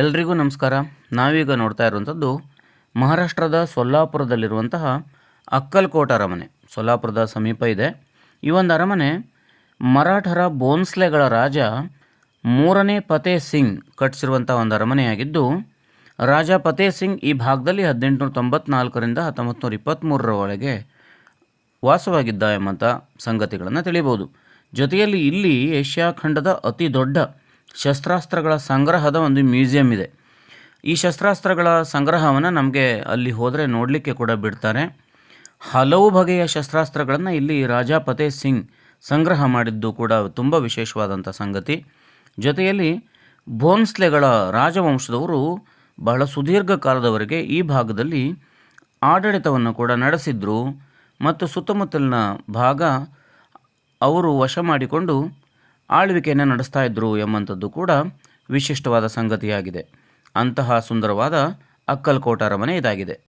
ಎಲ್ರಿಗೂ ನಮಸ್ಕಾರ. ನಾವೀಗ ನೋಡ್ತಾ ಇರುವಂಥದ್ದು ಮಹಾರಾಷ್ಟ್ರದ ಸೊಲ್ಲಾಪುರದಲ್ಲಿರುವಂತಹ ಅಕ್ಕಲ್ಕೋಟ ಅರಮನೆ. ಸೊಲ್ಲಾಪುರದ ಸಮೀಪ ಇದೆ. ಈ ಒಂದು ಅರಮನೆ ಮರಾಠರ ಬೋನ್ಸ್ಲೆಗಳ ರಾಜ ಮೂರನೇ ಫತೇ ಸಿಂಗ್ ಕಟ್ಟಿಸಿರುವಂಥ ಒಂದು ಅರಮನೆಯಾಗಿದ್ದು, ರಾಜ ಫತೇ ಸಿಂಗ್ ಈ ಭಾಗದಲ್ಲಿ ಹದಿನೆಂಟುನೂರ ತೊಂಬತ್ನಾಲ್ಕರಿಂದ ಹತ್ತೊಂಬತ್ತು ನೂರ ಇಪ್ಪತ್ತ್ಮೂರರ ಒಳಗೆ ವಾಸವಾಗಿದ್ದ ಎಂಬಂಥ ಸಂಗತಿಗಳನ್ನು ತಿಳಿಬೋದು. ಜೊತೆಯಲ್ಲಿ ಇಲ್ಲಿ ಏಷ್ಯಾ ಖಂಡದ ಅತಿ ದೊಡ್ಡ ಶಸ್ತ್ರಾಸ್ತ್ರಗಳ ಸಂಗ್ರಹದ ಒಂದು ಮ್ಯೂಸಿಯಂ ಇದೆ. ಈ ಶಸ್ತ್ರಾಸ್ತ್ರಗಳ ಸಂಗ್ರಹವನ್ನು ನಮಗೆ ಅಲ್ಲಿ ಹೋದರೆ ನೋಡಲಿಕ್ಕೆ ಕೂಡ ಬಿಡ್ತಾರೆ. ಹಲವು ಬಗೆಯ ಶಸ್ತ್ರಾಸ್ತ್ರಗಳನ್ನು ಇಲ್ಲಿ ರಾಜಾ ಸಿಂಗ್ ಸಂಗ್ರಹ ಮಾಡಿದ್ದು ಕೂಡ ತುಂಬ ವಿಶೇಷವಾದಂಥ ಸಂಗತಿ. ಜೊತೆಯಲ್ಲಿ ಭೋನ್ಸ್ಲೆಗಳ ರಾಜವಂಶದವರು ಬಹಳ ಸುದೀರ್ಘ ಕಾಲದವರೆಗೆ ಈ ಭಾಗದಲ್ಲಿ ಆಡಳಿತವನ್ನು ಕೂಡ ನಡೆಸಿದ್ರು. ಮತ್ತು ಸುತ್ತಮುತ್ತಲಿನ ಭಾಗ ಅವರು ವಶ ಮಾಡಿಕೊಂಡು ಆಳ್ವಿಕೆಯನ್ನು ನಡೆಸ್ತಾ ಇದ್ದರು ಎಂಬಂಥದ್ದು ಕೂಡ ವಿಶಿಷ್ಟವಾದ ಸಂಗತಿಯಾಗಿದೆ. ಅಂತಹ ಸುಂದರವಾದ ಅಕ್ಕಲ್ಕೋಟ ಅರಮನೆ ಇದಾಗಿದೆ.